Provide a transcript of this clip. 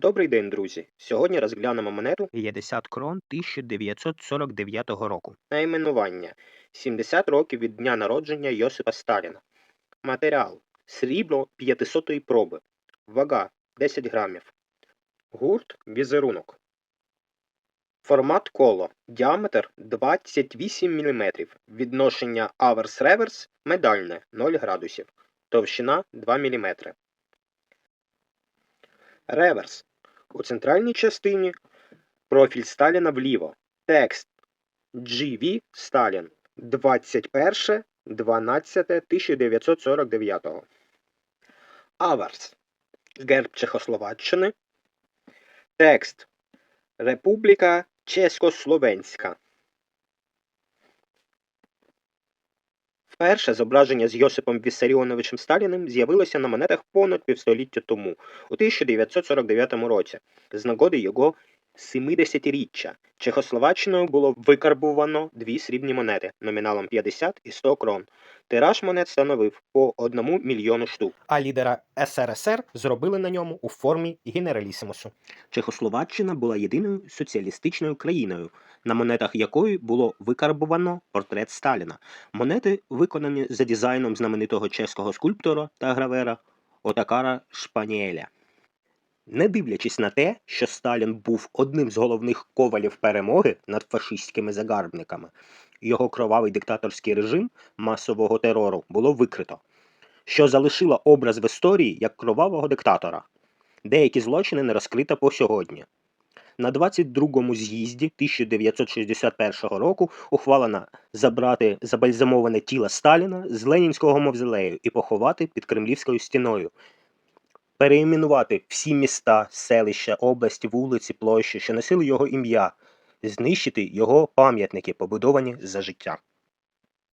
Добрий день, друзі! Сьогодні розглянемо монету 50 крон 1949 року. Найменування 70 років від дня народження Йосипа Сталіна. Матеріал срібло 500 проби. Вага 10 грамів. Гурт візерунок. Формат коло. Діаметр 28 мм. Відношення аверс-реверс медальне 0 градусів. Товщина 2 мм. Реверс. У центральній частині профіль Сталіна вліво. Текст GV Сталін 21 12 1949. Аверс. Герб Чехословаччини. Текст Републіка Чеськословенська. Вперше зображення з Йосипом Віссаріоновичем Сталіним з'явилося на монетах понад півстоліття тому, у 1949 році, з нагоди його 70-річчя. Чехословаччиною було викарбувано дві срібні монети номіналом 50 і 100 крон. Тираж монет становив по 1 мільйону штук. А лідера СРСР зробили на ньому у формі генералісимусу. Чехословаччина була єдиною соціалістичною країною, на монетах якої було викарбовано портрет Сталіна. Монети виконані за дизайном знаменитого чеського скульптора та гравера Отакара Шпаніеля. Не дивлячись на те, що Сталін був одним з головних ковалів перемоги над фашистськими загарбниками, його кровавий диктаторський режим масового терору було викрито, що залишило образ в історії як кровавого диктатора. Деякі злочини не розкрито по сьогодні. На 22-му з'їзді 1961 року ухвалено забрати забальзамоване тіло Сталіна з Ленінського мавзолею і поховати під Кремлівською стіною, переіменувати всі міста, селища, області, вулиці, площі, що носили його ім'я, знищити його пам'ятники, побудовані за життя.